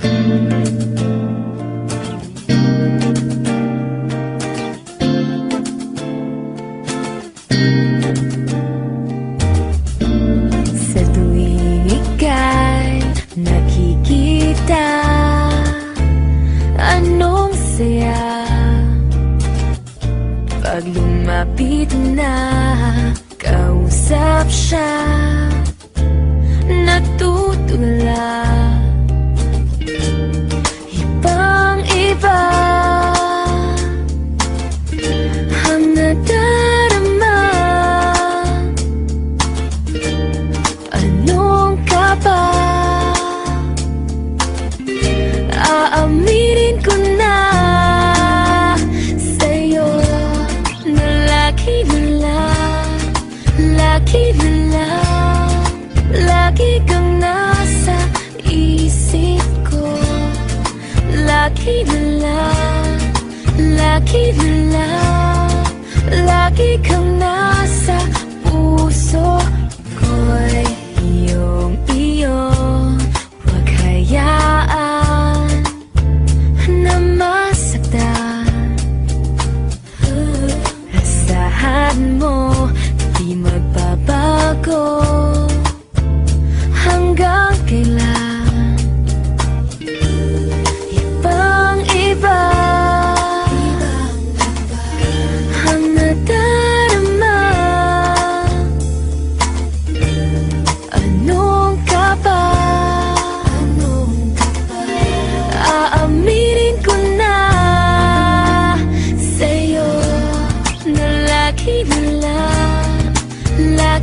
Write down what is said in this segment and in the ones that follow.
Sa tuwing ika'y nakikita Anong saya? Pag na Kausap siya Natutula Aaminin ko na Sa'yo. Na laki na lang Laki na lang Lagi kang nasa isip ko. Laki na lang Laki na lang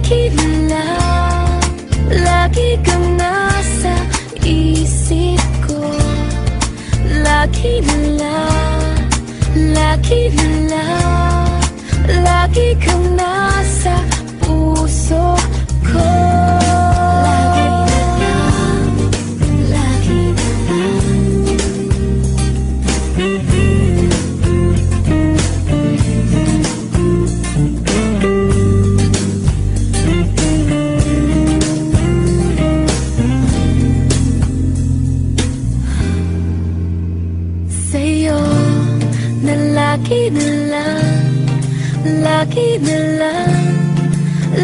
Laki na lang Lagi kang Lucky na lang, lucky na lang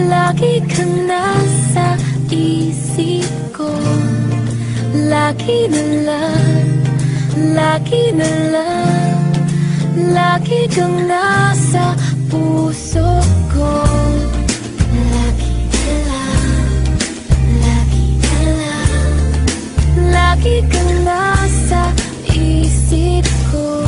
Lagi kang nasa isip ko. Lucky na lang, lucky na lang Lagi kang nasa puso ko. Lucky na lang, lucky na lang Lagi kang nasa isip ko.